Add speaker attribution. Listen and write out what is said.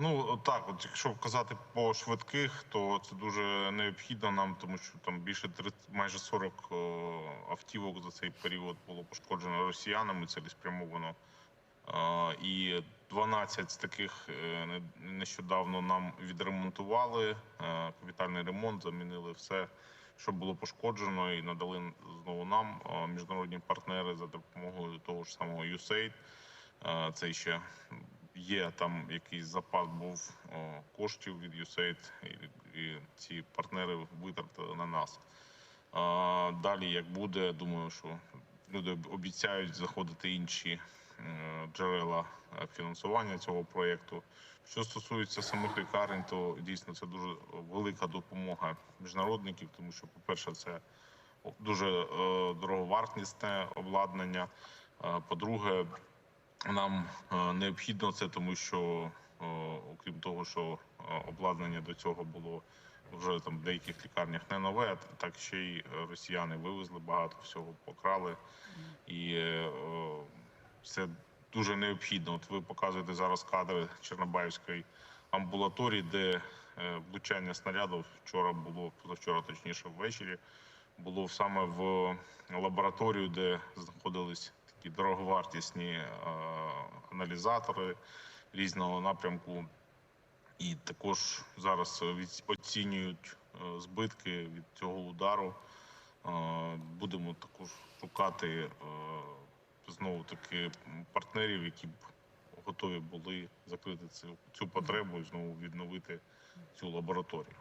Speaker 1: Ну так, от якщо казати по швидких, то це дуже необхідно нам, тому що там більше 30, майже 40 о, автівок за цей період було пошкоджено росіянами цілеспрямовано. Е, І 12 з таких е, не- нещодавно нам відремонтували. е, Капітальний ремонт, замінили все, що було пошкоджено, і надали знову нам е, міжнародні партнери за допомогою того ж самого USAID. Це ще є там якийсь запас був о, коштів від USAID, і, ці партнери витратили на нас. А, далі, як буде, думаю, що люди обіцяють заходити інші е, джерела е, фінансування цього проєкту. Що стосується самих лікарень, то дійсно це дуже велика допомога міжнародників, тому що, по-перше, це дуже е, дороговартісне обладнання. Е, По-друге, нам е, необхідно це, тому що е, окрім того, що е, обладнання до цього було вже там в деяких лікарнях не нове, так ще й росіяни вивезли багато всього, покрали, і це дуже необхідно. От ви показуєте зараз кадри Чорнобаївської амбулаторії, де влучання снарядів вчора було позавчора, точніше ввечері. Було саме в лабораторію, де знаходились такі дороговартісні е, аналізатори різного напрямку. І також зараз від- оцінюють е, збитки від цього удару. Е, Будемо також шукати знову таки партнерів, які б готові були закрити цю потребу і знову відновити цю лабораторію.